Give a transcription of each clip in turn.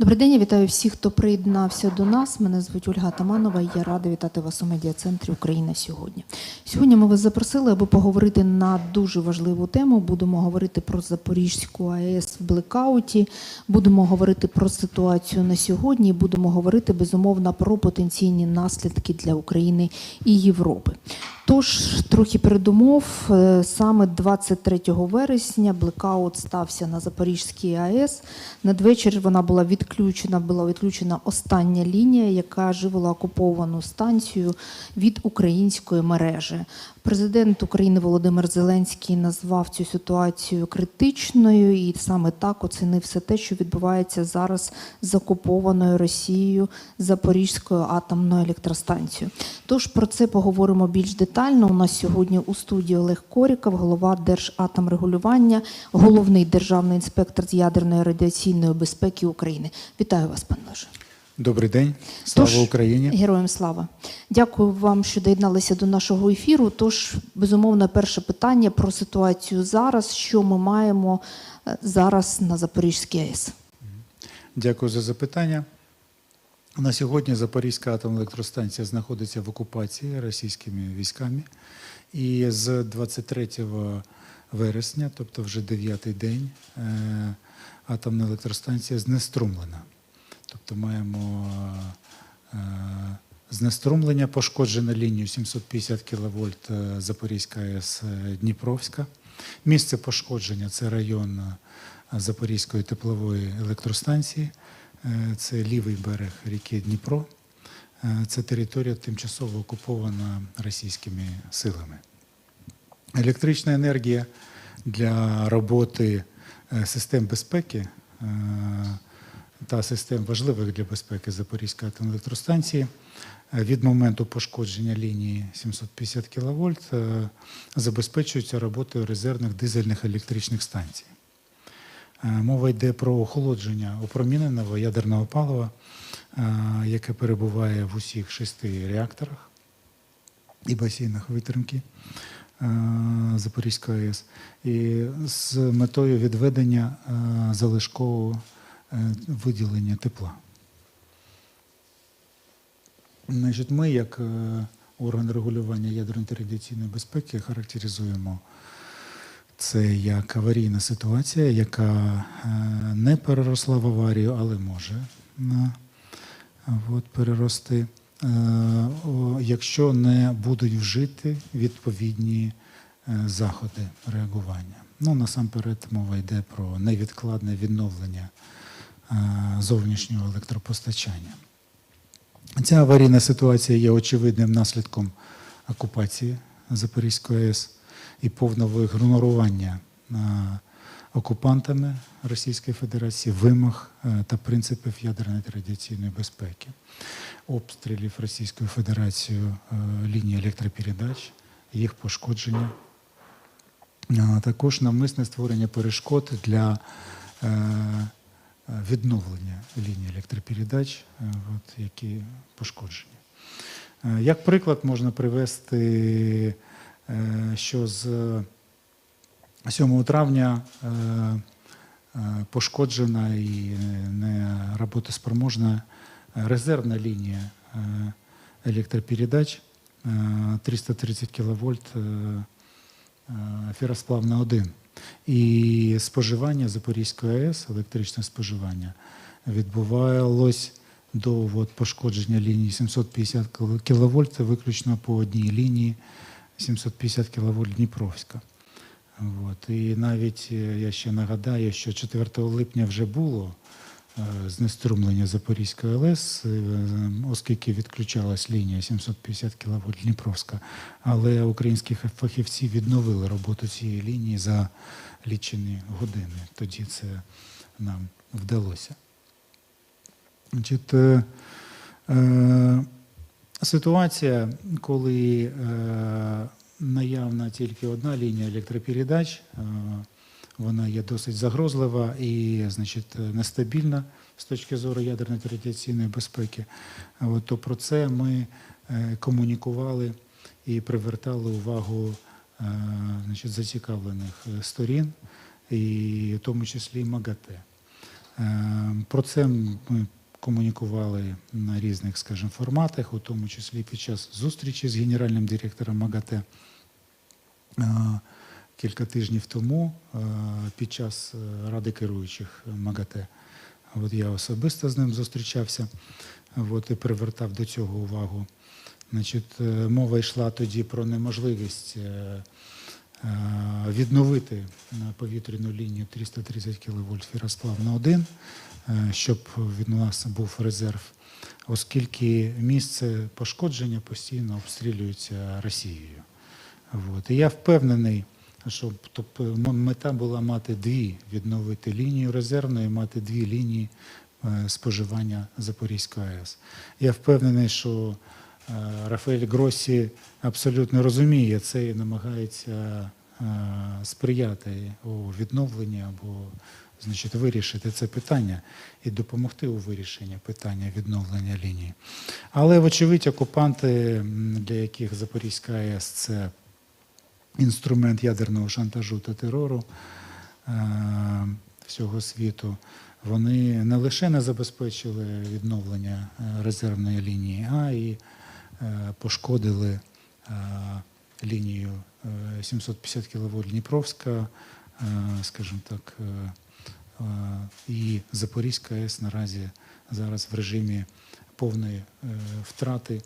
Добрий день, я вітаю всіх, хто приєднався до нас. Мене звуть Ольга Таманова. і Я рада вітати вас у медіа-центрі Україна сьогодні. Сьогодні ми вас запросили, аби поговорити на дуже важливу тему. Будемо говорити про Запорізьку АЕС в блекауті. Будемо говорити про ситуацію на сьогодні. Будемо говорити безумовно про потенційні наслідки для України і Європи. Тож трохи передумов Е, саме 23 вересня блекаут стався на Запорізькій АЕС. Надвечір вона була відключена, була відключена остання лінія, яка живила окуповану станцію від української мережі. Президент України Володимир Зеленський назвав цю ситуацію критичною і саме так оцінив все те, що відбувається зараз з окупованою Росією Запорізькою атомною електростанцією. Тож про це поговоримо більш детально. У нас сьогодні у студії Олег Коріков, голова Держатомрегулювання, головний державний інспектор з ядерної радіаційної безпеки України. Вітаю вас, пане Леже. Добрий день, слава Тож, Україні. Героям слава. Дякую вам, що доєдналися до нашого ефіру. Тож, безумовно, перше питання про ситуацію зараз, що ми маємо е, зараз на Запорізькій АЕС. Дякую за запитання. На сьогодні Запорізька атомна електростанція знаходиться в окупації російськими військами. І з 23 вересня, тобто вже дев'ятий день, е, атомна електростанція знеструмлена. Тобто маємо е, знеструмлення, пошкоджена лінію 750 кВт Запорізька АЕС е, Дніпровська. Місце пошкодження це район е, Запорізької теплової електростанції, Е, це лівий берег ріки Дніпро. Е, Це територія тимчасово окупована російськими силами. Електрична енергія для роботи е, систем безпеки е, та систем важливих для безпеки Запорізької атомної електростанції е, від моменту пошкодження лінії 750 кВт е, забезпечується роботою резервних дизельних електричних станцій. Е, Мова йде про охолодження опроміненого ядерного палива, яке перебуває в усіх шести реакторах і басейнах витримки Запорізької АЕС, і з метою відведення залишкового виділення тепла. Значить, ми, як е, орган регулювання ядерної та радіаційної безпеки, характеризуємо це як аварійна ситуація, яка е, не переросла в аварію, але може на, от, перерости, е, якщо не будуть вжити відповідні е, заходи реагування. Ну, насамперед, мова йде про невідкладне відновлення е, зовнішнього електропостачання. Ця аварійна ситуація є очевидним наслідком окупації Запорізької АЕС і повного ігнорування е, окупантами Російської Федерації вимог е, та принципів ядерної та радіаційної безпеки, обстрілів Російською Федерацією е, лінії електропередач, їх пошкодження, також навмисне створення перешкод для е, відновлення лінії електропередач, е, от, які пошкоджені. Е, Як приклад можна привести, е, що з 7 травня пошкоджена і не роботоспроможна резервна лінія електропередач е, 330 кВт феросплавна 1. І споживання Запорізької АЕС, електричне споживання, відбувалось до от, пошкодження лінії 750 кВт, виключно по одній лінії 750 кВт Дніпровська. От. І навіть е, я ще нагадаю, що 4 липня вже було знеструмлення Запорізької АЕС, е, оскільки відключалась лінія 750 кВт Дніпровська, але українські фахівці відновили роботу цієї лінії за лічені години. Тоді це нам вдалося. Значить, е, е, ситуація, коли е, наявна тільки одна лінія електропередач, е, вона є досить загрозлива і значить, нестабільна з точки зору ядерної та радіаційної безпеки. От, то про це ми е, комунікували і привертали увагу е, значить, зацікавлених е, сторін, і в тому числі МАГАТЕ. Е, Про це ми комунікували на різних, скажімо, форматах, у тому числі під час зустрічі з генеральним директором МАГАТЕ е, кілька тижнів тому е, під час е, ради керуючих МАГАТЕ. От я особисто з ним зустрічався от, і привертав до цього увагу. Значить, е, мова йшла тоді про неможливість е, е, відновити е, повітряну лінію 330 кВт фіросплав на 1, щоб від нас був резерв, оскільки місце пошкодження постійно обстрілюється Росією. От. І я впевнений, що тобто, мета була мати дві, відновити лінію резервну і мати дві лінії е, споживання Запорізької АЕС. Я впевнений, що е, Рафаель Гросі абсолютно розуміє це і намагається е, сприяти у відновленні або значить, вирішити це питання і допомогти у вирішенні питання відновлення лінії. Але, вочевидь, окупанти, для яких Запорізька АЕС це інструмент ядерного шантажу та терору е, всього світу, вони не лише не забезпечили відновлення е, резервної лінії, а і е, пошкодили лінію е, 750 кВт Дніпровська, скажімо так, і Запорізька АЕС наразі зараз в режимі повної втрати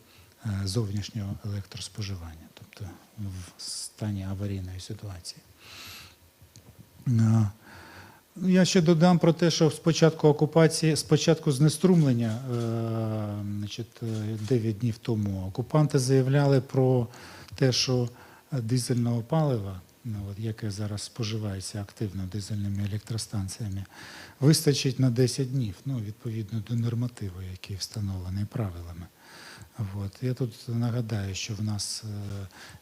зовнішнього електроспоживання, тобто в стані аварійної ситуації. Е, Ну, Я ще додам про те, що спочатку окупації, спочатку знеструмлення, е, значить, е, 9 днів тому, окупанти заявляли про те, що дизельного палива, ну, от, яке зараз споживається активно дизельними електростанціями, вистачить на 10 днів, ну, відповідно до нормативу, який встановлений правилами. От. Я тут нагадаю, що в нас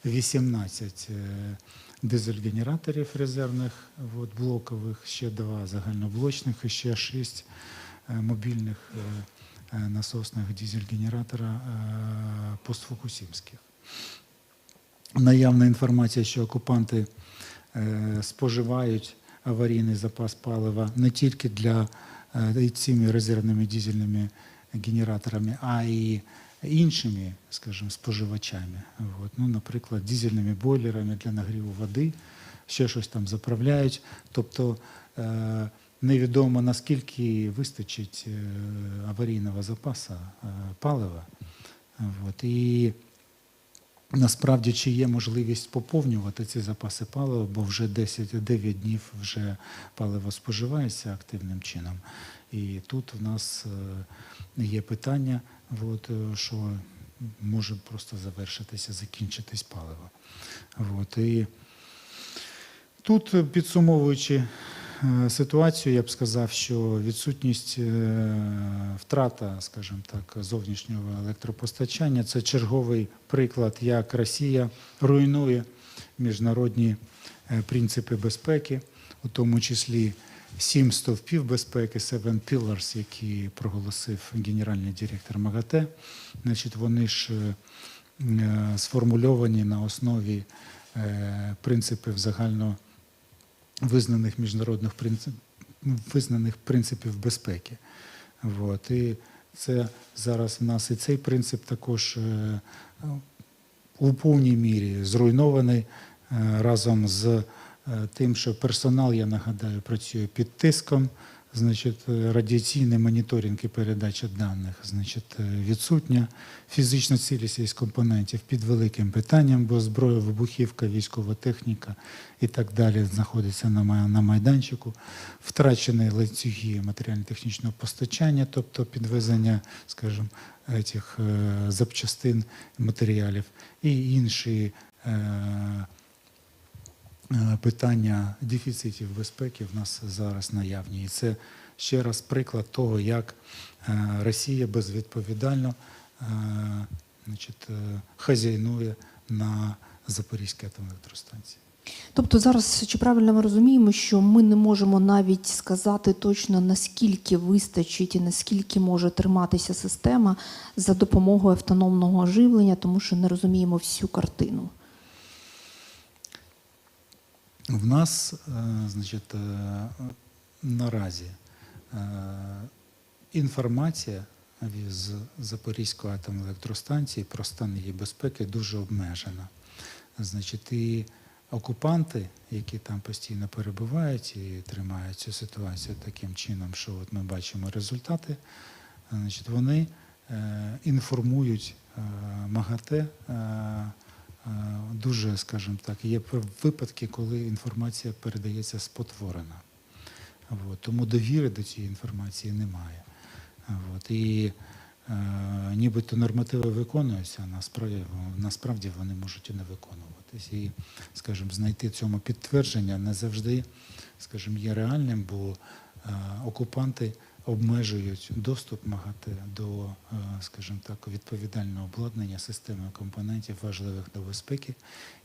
е, 18 е, дизель-генераторів резервних от, блокових, ще два загальноблочних і ще шість е, мобільних е, е, насосних дизель-генератора е, постфукусімських. Наявна інформація, що окупанти е, споживають аварійний запас палива не тільки для е, цими резервними дизельними генераторами, а й іншими, скажімо, споживачами. От. Ну, наприклад, дизельними бойлерами для нагріву води, ще щось там заправляють. Тобто е, невідомо наскільки вистачить аварійного запасу палива. От. І Насправді, чи є можливість поповнювати ці запаси палива, бо вже 10, 9 днів вже паливо споживається активним чином. І тут в нас е, є питання, от, е, що може просто завершитися, закінчитись паливо. От, і тут, підсумовуючи ситуацію, я б сказав, що відсутність е, втрата, скажімо так, зовнішнього електропостачання це черговий приклад, як Росія руйнує міжнародні е, принципи безпеки, у тому числі сім стовпів безпеки, Seven Pillars, які проголосив генеральний директор МАГАТЕ. Значить, вони ж е, е, сформульовані на основі е, принципів загально визнаних міжнародних принцип, визнаних принципів безпеки. От. І це зараз в нас і цей принцип також е, у повній мірі зруйнований е, разом з е, тим, що персонал, я нагадаю, працює під тиском. Значить, е, радіаційний моніторинг і передача даних значить, е, відсутня. Фізична цілісність компонентів під великим питанням, бо зброя, вибухівка, військова техніка і так далі знаходиться на майданчику. Втрачені ланцюги матеріально-технічного постачання, тобто підвезення, скажімо, цих е, запчастин матеріалів і інші. е, питання дефіцитів безпеки в нас зараз наявні. І це ще раз приклад того, як е, Росія безвідповідально е, значить, е, хазяйнує на Запорізькій атомній електростанції. Тобто зараз чи правильно ми розуміємо, що ми не можемо навіть сказати точно наскільки вистачить і наскільки може триматися система за допомогою автономного живлення, тому що не розуміємо всю картину. В нас, е, значить, е, наразі інформація з Запорізької атомної електростанції про стан її безпеки дуже обмежена. Значить, і окупанти, які там постійно перебувають і тримають цю ситуацію таким чином, що от ми бачимо результати, значить, вони е, інформують е, МАГАТЕ. Е, дуже, скажімо так, є випадки, коли інформація передається спотворена. От, тому довіри до цієї інформації немає. От, і е, нібито нормативи виконуються, а насправді, насправді вони можуть і не виконуватись. І, скажімо, знайти цьому підтвердження не завжди, скажімо, є реальним, бо е, окупанти обмежують доступ МАГАТЕ до, е, скажімо так, відповідального обладнання системи компонентів важливих до безпеки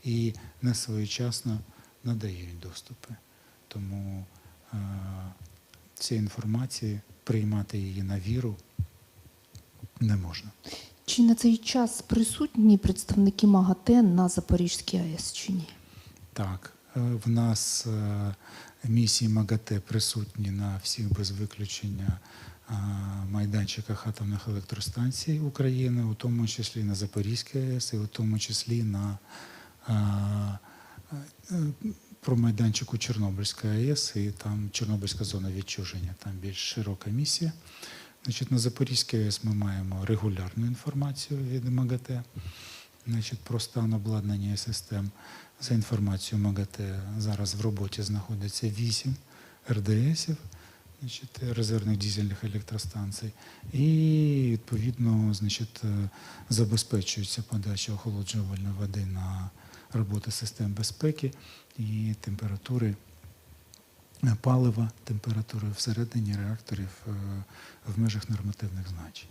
і не своєчасно надають доступи. Тому е, ці інформації, приймати її на віру не можна. Чи на цей час присутні представники МАГАТЕ на Запорізькій АЕС чи ні? Так, е, в нас місії МАГАТЕ присутні на всіх без виключення майданчиках атомних електростанцій України, у тому числі на Запорізькій АЕС, і у тому числі на про майданчику Чорнобильської АЕС і там Чорнобильська зона відчуження, там більш широка місія. Значить, на Запорізькій АЕС ми маємо регулярну інформацію від МАГАТЕ значить, про стан обладнання систем. За інформацією МАГАТЕ зараз в роботі знаходиться 8 РДСів, значить, резервних дизельних електростанцій, і відповідно значить, е, забезпечується подача охолоджувальної води на роботи систем безпеки і температури е, палива, температури всередині реакторів е, в межах нормативних значень.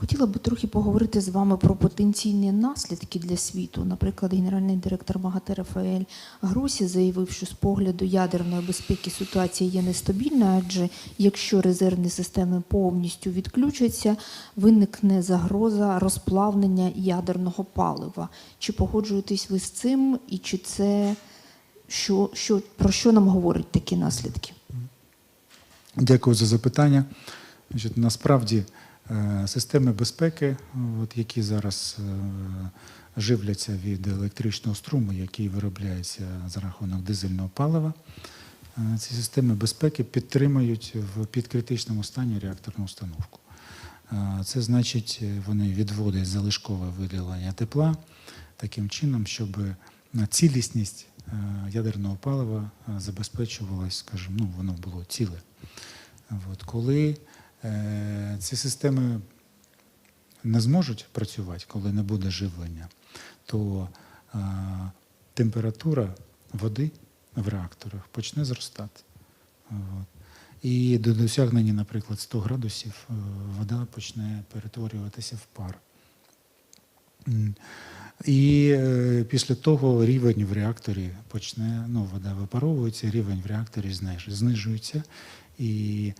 Хотіла би трохи поговорити з вами про потенційні наслідки для світу. Наприклад, генеральний директор МАГАТЕ Рафаель Гросі заявив, що з погляду ядерної безпеки ситуація є нестабільною, адже якщо резервні системи повністю відключаться, виникне загроза розплавлення ядерного палива. Чи погоджуєтесь ви з цим, і чи це що, що про що нам говорять такі наслідки? Дякую за запитання. Насправді системи безпеки, от, які зараз е, живляться від електричного струму, який виробляється за рахунок дизельного палива, е, ці системи безпеки підтримують в підкритичному стані реакторну установку. Е, Це значить, е, вони відводять залишкове виділення тепла таким чином, щоб цілісність е, ядерного палива е, забезпечувалась, скажімо, ну, воно було ціле. От, коли е, ці системи не зможуть працювати, коли не буде живлення, то е, температура води в реакторах почне зростати. І до досягнення, наприклад, 100 градусів е, вода почне перетворюватися в пар. І е, після того рівень в реакторі почне, ну, вода випаровується, рівень в реакторі знижується, і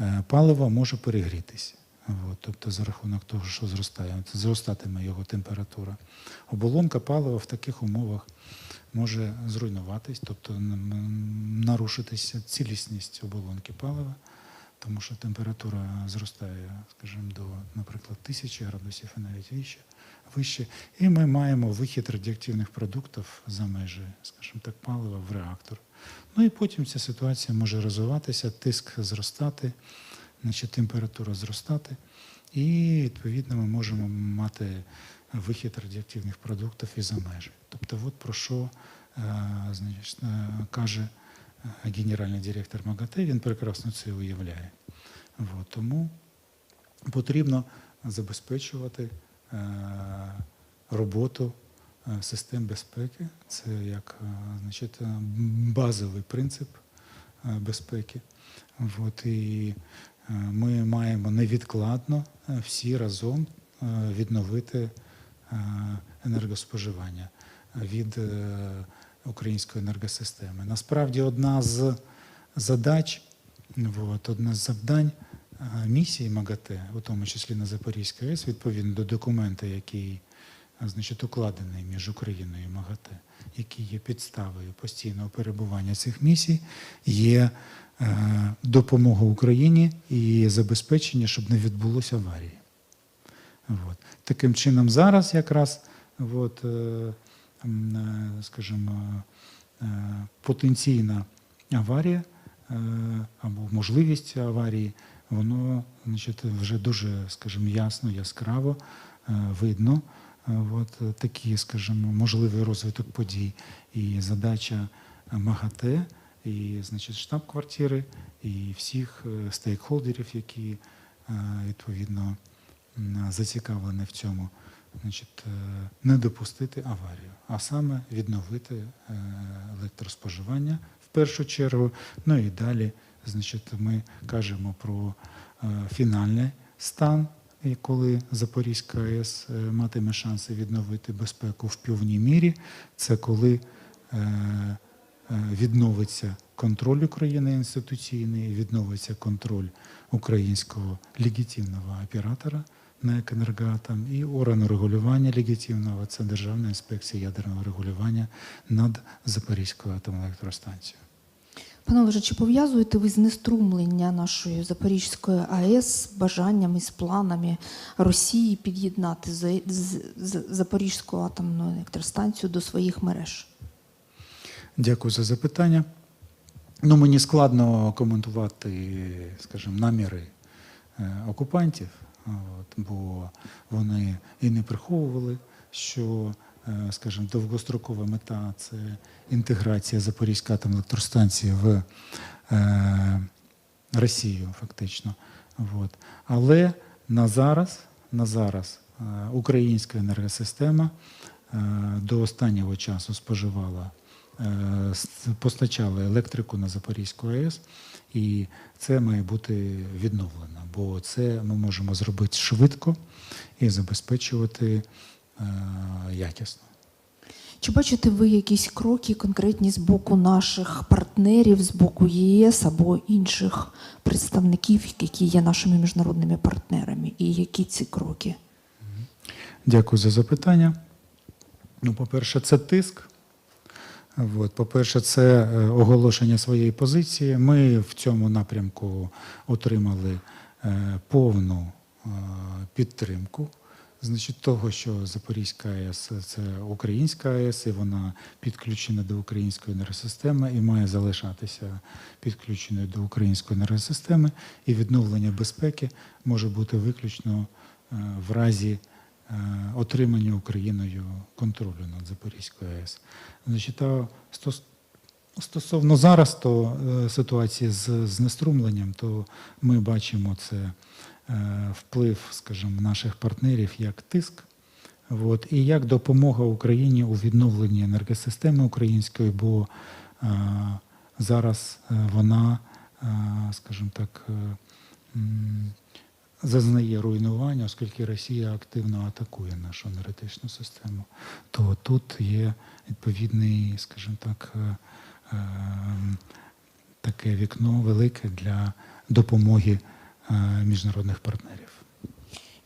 е, паливо може перегрітися. От, тобто за рахунок того, що зростає, зростатиме його температура. Оболонка палива в таких умовах може зруйнуватись, тобто нарушитися цілісність оболонки палива, тому що температура зростає, скажімо, до, наприклад, тисячі градусів і навіть вище. вище. І ми маємо вихід радіоактивних продуктів за межі, скажімо так, палива в реактор. Ну і потім ця ситуація може розвиватися, тиск зростати, значить, температура зростати, і відповідно ми можемо мати вихід радіоактивних продуктів і за межі. Тобто, от про що е, значить, е, каже е, генеральний директор МАГАТЕ, він прекрасно це уявляє. От, тому потрібно забезпечувати роботу систем безпеки. Це як е, значить, е, базовий принцип е, безпеки. От, і е, ми маємо невідкладно е, всі разом е, відновити е, енергоспоживання від е, української енергосистеми. Насправді, одна з задач, от, одне з завдань е, місії МАГАТЕ, у тому числі на Запорізькій АЕС, відповідно до документа, який значить, укладений між Україною і МАГАТЕ, який є підставою постійного перебування цих місій, є е, допомога Україні і забезпечення, щоб не відбулося аварії. От. Таким чином, зараз якраз от, е, е, скажімо, потенційна аварія або можливість аварії, воно значить, вже дуже, скажімо, ясно, яскраво видно. От е, такі, скажімо, можливий розвиток подій. І задача е, МАГАТЕ, і значить, штаб-квартири, і всіх е, стейкхолдерів, які відповідно зацікавлені в цьому, значить, не допустити аварію, а саме відновити електроспоживання в першу чергу. Ну і далі, значить, ми кажемо про фінальний стан, коли Запорізька АЕС е, матиме шанси відновити безпеку в півній мірі, це коли е, е, відновиться контроль України інституційний, відновиться контроль українського легітимного оператора НЕК «Енергоатом» і органу регулювання легітимного це Державна інспекція ядерного регулювання над Запорізькою атомною електростанцією. Пане Олеже, чи пов'язуєте ви знеструмлення нашої Запорізької АЕС з бажанням і з планами Росії під'єднати Запорізьку атомну електростанцію до своїх мереж? Дякую за запитання. Ну, мені складно коментувати, скажімо, наміри е, окупантів, от, бо вони і не приховували, що, скажімо, довгострокова мета це інтеграція Запорізької атомної електростанції в е, Росію, фактично. От. Але на зараз, на зараз е, українська енергосистема е, до останнього часу споживала, е, постачала електрику на Запорізьку АЕС, і це має бути відновлено, бо це ми можемо зробити швидко і забезпечувати е, якісно. Чи бачите ви якісь кроки конкретні з боку наших партнерів, з боку ЄС або інших представників, які є нашими міжнародними партнерами? І які ці кроки? Дякую за запитання. Ну, по-перше, це тиск. По-перше, це е, оголошення своєї позиції. Ми в цьому напрямку отримали е, повну е, підтримку. Значить, того, що Запорізька АЕС це українська АЕС, і вона підключена до української енергосистеми і має залишатися підключеною до української енергосистеми. І відновлення безпеки може бути виключно е, в разі е, отримання Україною контролю над Запорізькою АЕС. Значить, а стос- стосовно зараз то е, ситуації з знеструмленням, то ми бачимо це вплив, скажімо, наших партнерів як тиск. От, і як допомога Україні у відновленні енергосистеми української, бо е, зараз е, вона, е, скажімо так, е, зазнає руйнування, оскільки Росія активно атакує нашу енергетичну систему, то тут є відповідний, скажімо так, е, е, таке вікно велике для допомоги е, міжнародних партнерів.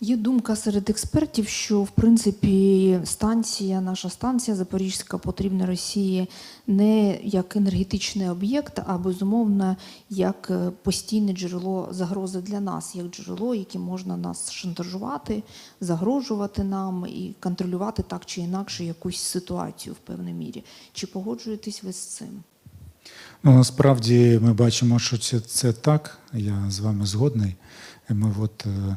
Є думка серед експертів, що в принципі станція, наша станція Запорізька потрібна Росії не як енергетичний об'єкт, а безумовно як е, постійне джерело загрози для нас, як джерело, яке можна нас шантажувати, загрожувати нам і контролювати так чи інакше якусь ситуацію в певній мірі. Чи погоджуєтесь ви з цим? Ну, насправді ми бачимо, що це, це так. Я з вами згодний. Ми от е,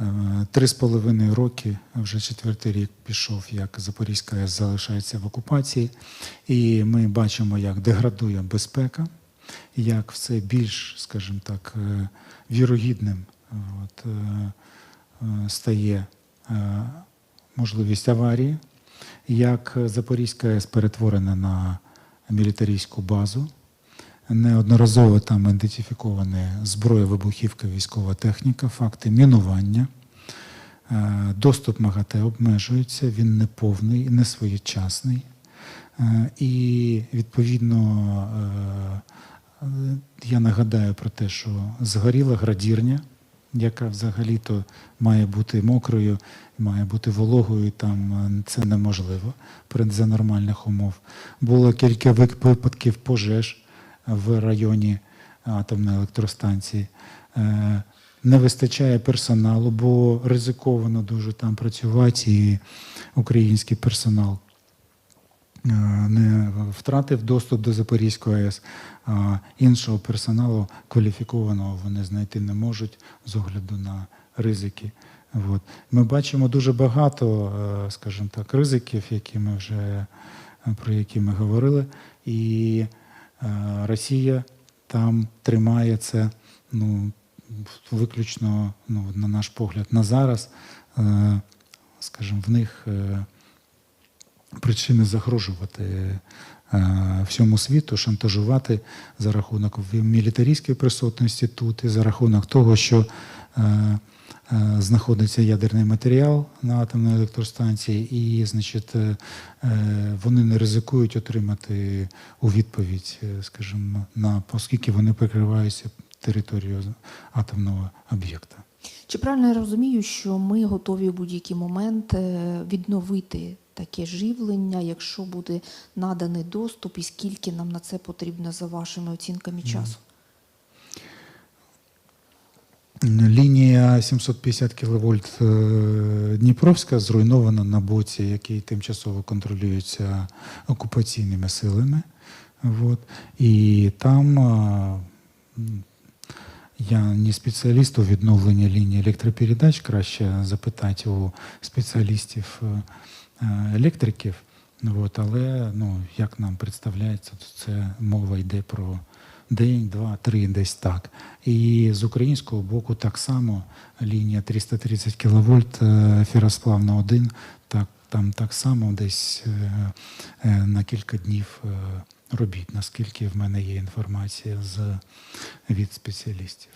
е, три з половиною роки, вже четвертий рік пішов, як Запорізька АЕС залишається в окупації, і ми бачимо, як деградує безпека, як все більш, скажімо так, е, вірогідним от, стає можливість аварії, як Запорізька АЕС перетворена на мілітарійську базу. Неодноразово там ідентифікована зброя, вибухівка, військова техніка, факти мінування. Е, Доступ МАГАТЕ обмежується, він не повний, не своєчасний. Е, І відповідно е, я нагадаю про те, що згоріла градірня яка взагалі-то має бути мокрою, має бути вологою, там е, це неможливо за нормальних умов. Було кілька випадків пожеж в районі атомної електростанції. Е, Не вистачає персоналу, бо ризиковано дуже там працювати, і український персонал е, не втратив доступ до Запорізької АЕС, а іншого персоналу кваліфікованого вони знайти не можуть з огляду на ризики. От. Ми бачимо дуже багато, е, скажімо так, ризиків, які ми вже, е, про які ми говорили, і е, Росія там тримає це ну, виключно, ну, на наш погляд, на зараз. Е, Скажімо, в них е, причини загрожувати е, всьому світу, шантажувати за рахунок мілітаристської присутності тут і за рахунок того, що е, е, знаходиться ядерний матеріал на атомній електростанції, і, значить, вони не ризикують отримати у відповідь, скажімо, на оскільки вони прикриваються територією атомного об'єкта. Чи правильно я розумію, що ми готові в будь-який момент відновити таке живлення, якщо буде наданий доступ, і скільки нам на це потрібно за вашими оцінками часу? Лінія 750 кВт е, Дніпровська зруйнована на боці, який тимчасово контролюється окупаційними силами. От. І там е, я не спеціаліст у відновленні лінії електропередач, краще запитати у спеціалістів е, електриків. От. Але ну, як нам представляється, то це мова йде про день, два, три, десь так. І з українського боку так само лінія 330 кВт феросплавна 1, так, там так само десь е, е, на кілька днів е, робіт, наскільки в мене є інформація з, від спеціалістів.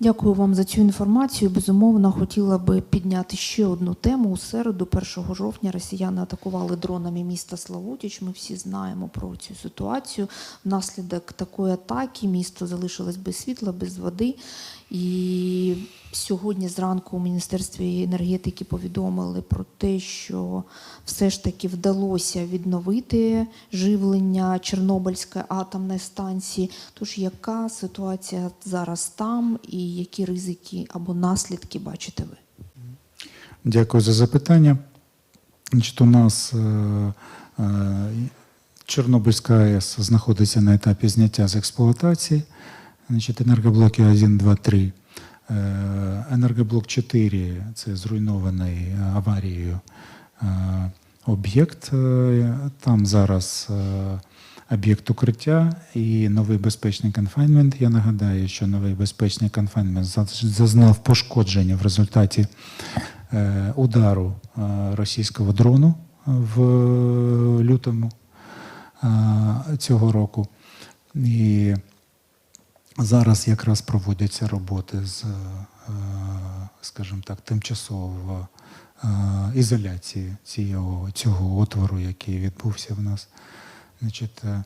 Дякую вам за цю інформацію. Безумовно, хотіла би підняти ще одну тему. У середу, 1 жовтня, росіяни атакували дронами міста Славутіч. Ми всі знаємо про цю ситуацію. Внаслідок такої атаки місто залишилось без світла, без води. І сьогодні зранку у Міністерстві енергетики повідомили про те, що все ж таки вдалося відновити живлення Чорнобильської атомної станції. Тож яка ситуація зараз там і які ризики або наслідки бачите ви? Дякую за запитання. Значить, у нас е, е, Чорнобильська АЕС знаходиться на етапі зняття з експлуатації. Значить, енергоблоки 1, 2, 3. Е, Енергоблок 4 це зруйнований аварією е, об'єкт. Е, Там зараз е, об'єкт укриття і новий безпечний конфайнмент. Я нагадаю, що новий безпечний конфайнмент зазнав пошкодження в результаті е, удару е, російського дрону в лютому е, цього року. І зараз якраз проводяться роботи з, е, скажімо так, тимчасового е, ізоляції цього, цього отвору, який відбувся в нас. Значить, е,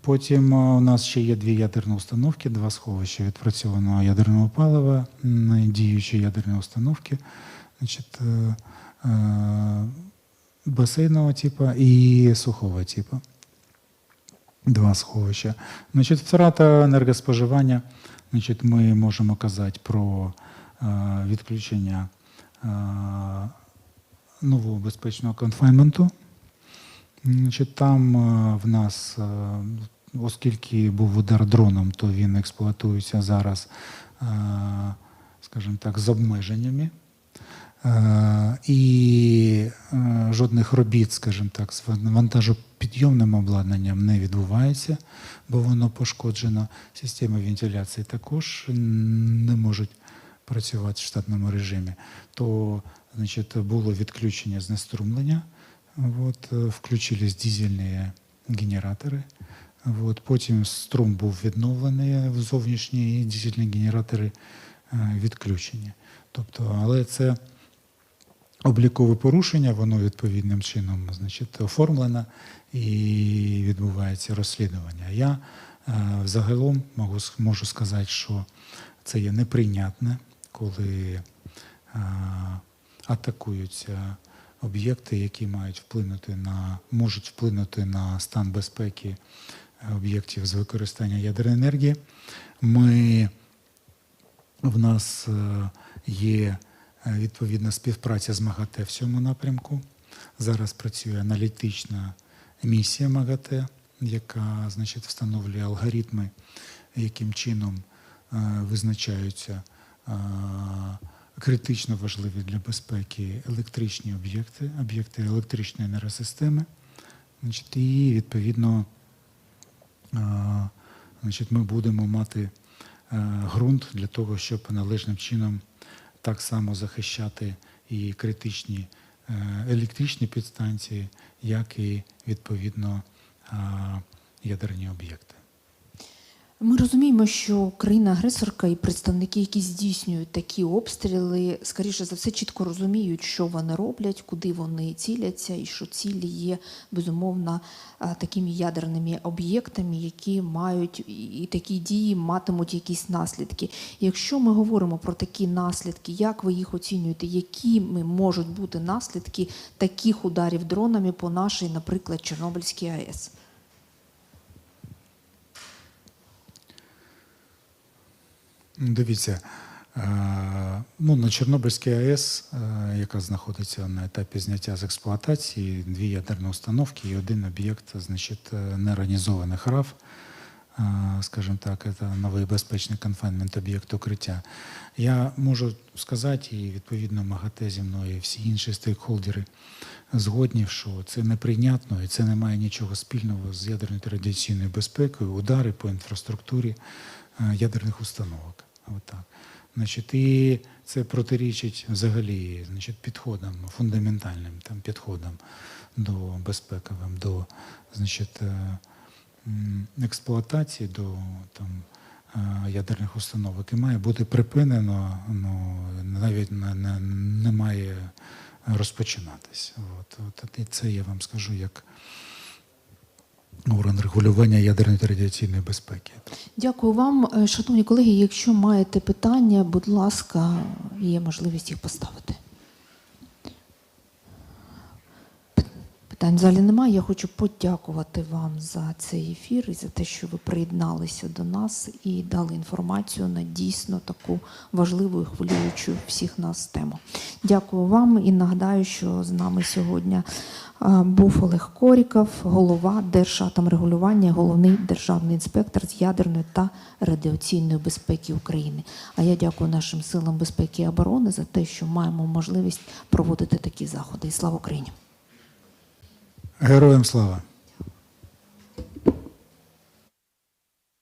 Потім у нас ще є дві ядерні установки, два сховища відпрацьованого ядерного палива, діючі ядерні установки, значить, басейного типу і сухого типу. Два сховища. Значить, втрата енергоспоживання. Значить, ми можемо казати про е, відключення е, нового безпечного конфайнменту. Значить, там е, в нас, оскільки був удар дроном, то він експлуатується зараз, скажімо так, з обмеженнями. Е, І е, жодних робіт, скажімо так, з вантажопідйомним обладнанням не відбувається, бо воно пошкоджено. Системи вентиляції також не можуть працювати в штатному режимі. То значить, було відключення знеструмлення. Вот, е, включились дизельні генератори. От, потім струм був відновлений в зовнішні і дизельні генератори відключені. Тобто, але це облікове порушення, воно відповідним чином значить, оформлено і відбувається розслідування. Я е, загалом можу, можу сказати, що це є неприйнятне, коли е, атакуються об'єкти, які мають вплинути на, можуть вплинути на стан безпеки е, об'єктів з використання ядерної енергії. Ми, в нас є відповідна співпраця з МАГАТЕ в цьому напрямку. Зараз працює аналітична місія МАГАТЕ, яка значить, встановлює алгоритми, яким чином е, визначаються е, критично важливі для безпеки електричні об'єкти, об'єкти електричної енергосистеми. Значить, і відповідно е, значить, ми будемо мати е, ґрунт для того, щоб належним чином так само захищати і критичні е, електричні підстанції, як і відповідно ядерні об'єкти. Ми розуміємо, що країна-агресорка і представники, які здійснюють такі обстріли, скоріше за все, чітко розуміють, що вони роблять, куди вони ціляться, і що цілі є безумовно такими ядерними об'єктами, які мають і- такі дії матимуть якісь наслідки. Якщо ми говоримо про такі наслідки, як ви їх оцінюєте? Якими можуть бути наслідки таких ударів дронами по нашій, наприклад, Чорнобильській АЕС? Дивіться, е, ну, на Чорнобильській АЕС, е, яка знаходиться на етапі зняття з експлуатації, дві ядерні установки і один об'єкт значить, е, неорганізованих РАФ, скажімо так, це новий безпечний конфайнмент об'єкт укриття. Я можу сказати, і відповідно МАГАТЕ зі мною, і всі інші стейкхолдери згодні, що це неприйнятно і це не має нічого спільного з ядерною та радіаційною безпекою, удари по інфраструктурі ядерних установок. Отак. Значить, і це протирічить взагалі значить, підходам, фундаментальним там, підходам до безпековим, до значить, е, експлуатації, до там, е, ядерних установок. І має бути припинено, ну, навіть не, не, не має розпочинатись. От, от, і це я вам скажу як орган регулювання ядерної та радіаційної безпеки. Дякую вам, Е, шановні колеги. Якщо маєте питання, будь ласка, є можливість їх поставити. Питань в залі немає. Я хочу подякувати вам за цей ефір і за те, що ви приєдналися до нас і дали інформацію на дійсно таку важливу і хвилюючу всіх нас тему. Дякую вам і нагадаю, що з нами сьогодні був Олег Коріков, голова Держатомрегулювання, головний державний інспектор з ядерної та радіаційної безпеки України. А я дякую нашим силам безпеки і оборони за те, що маємо можливість проводити такі заходи. І слава Україні! Героям слава!